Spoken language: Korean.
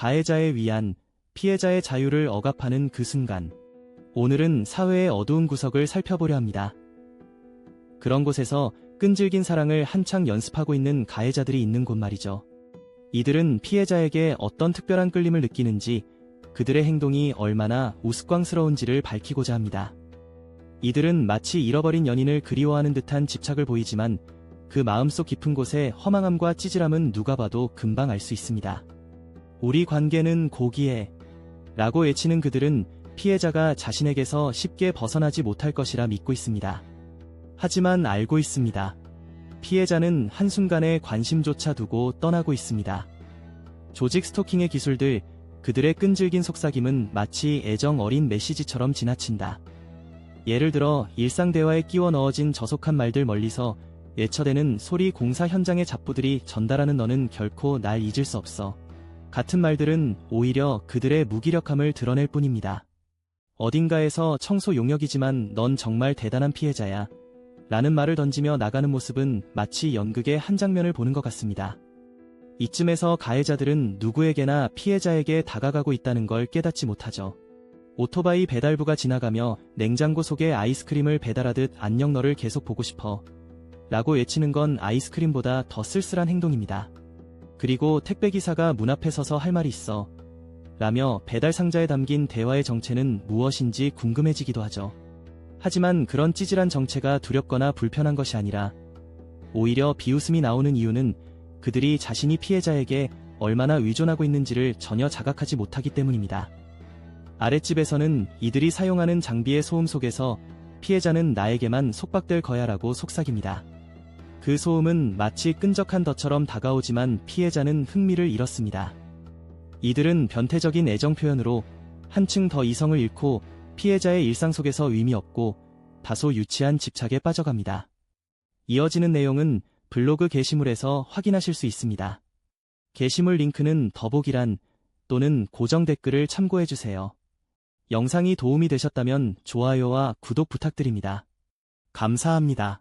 가해자의 위안, 피해자의 자유를 억압하는 그 순간. 오늘은 사회의 어두운 구석을 살펴보려 합니다. 그런 곳에서 끈질긴 사랑을 한창 연습하고 있는 가해자들이 있는 곳 말이죠. 이들은 피해자에게 어떤 특별한 끌림을 느끼는지 그들의 행동이 얼마나 우스꽝스러운지를 밝히고자 합니다. 이들은 마치 잃어버린 연인을 그리워하는 듯한 집착을 보이지만 그 마음속 깊은 곳에 허망함과 찌질함은 누가 봐도 금방 알 수 있습니다. 우리 관계는 고기에 라고 외치는 그들은 피해자가 자신에게서 쉽게 벗어나지 못할 것이라 믿고 있습니다. 하지만 알고 있습니다. 피해자는 한순간에 관심조차 두고 떠나고 있습니다. 조직 스토킹의 기술들, 그들의 끈질긴 속삭임은 마치 애정 어린 메시지처럼 지나친다. 예를 들어 일상 대화에 끼워 넣어진 저속한 말들 멀리서 예처대는 소리 공사 현장의 잡부들이 전달하는 너는 결코 날 잊을 수 없어. 같은 말들은 오히려 그들의 무기력함을 드러낼 뿐입니다. 어딘가에서 청소 용역이지만 넌 정말 대단한 피해자야. 라는 말을 던지며 나가는 모습은 마치 연극의 한 장면을 보는 것 같습니다. 이쯤에서 가해자들은 누구에게나 피해자에게 다가가고 있다는 걸 깨닫지 못하죠. 오토바이 배달부가 지나가며 냉장고 속에 아이스크림을 배달하듯 안녕 너를 계속 보고 싶어. 라고 외치는 건 아이스크림보다 더 쓸쓸한 행동입니다. 그리고 택배기사가 문 앞에 서서 할 말이 있어. 라며 배달 상자에 담긴 대화의 정체는 무엇인지 궁금해지기도 하죠. 하지만 그런 찌질한 정체가 두렵거나 불편한 것이 아니라 오히려 비웃음이 나오는 이유는 그들이 자신이 피해자에게 얼마나 의존하고 있는지를 전혀 자각하지 못하기 때문입니다. 아랫집에서는 이들이 사용하는 장비의 소음 속에서 피해자는 나에게만 속박될 거야라고 속삭입니다. 그 소음은 마치 끈적한 덫처럼 다가오지만 피해자는 흥미를 잃었습니다. 이들은 변태적인 애정 표현으로 한층 더 이성을 잃고 피해자의 일상 속에서 의미 없고 다소 유치한 집착에 빠져갑니다. 이어지는 내용은 블로그 게시물에서 확인하실 수 있습니다. 게시물 링크는 더보기란 또는 고정 댓글을 참고해주세요. 영상이 도움이 되셨다면 좋아요와 구독 부탁드립니다. 감사합니다.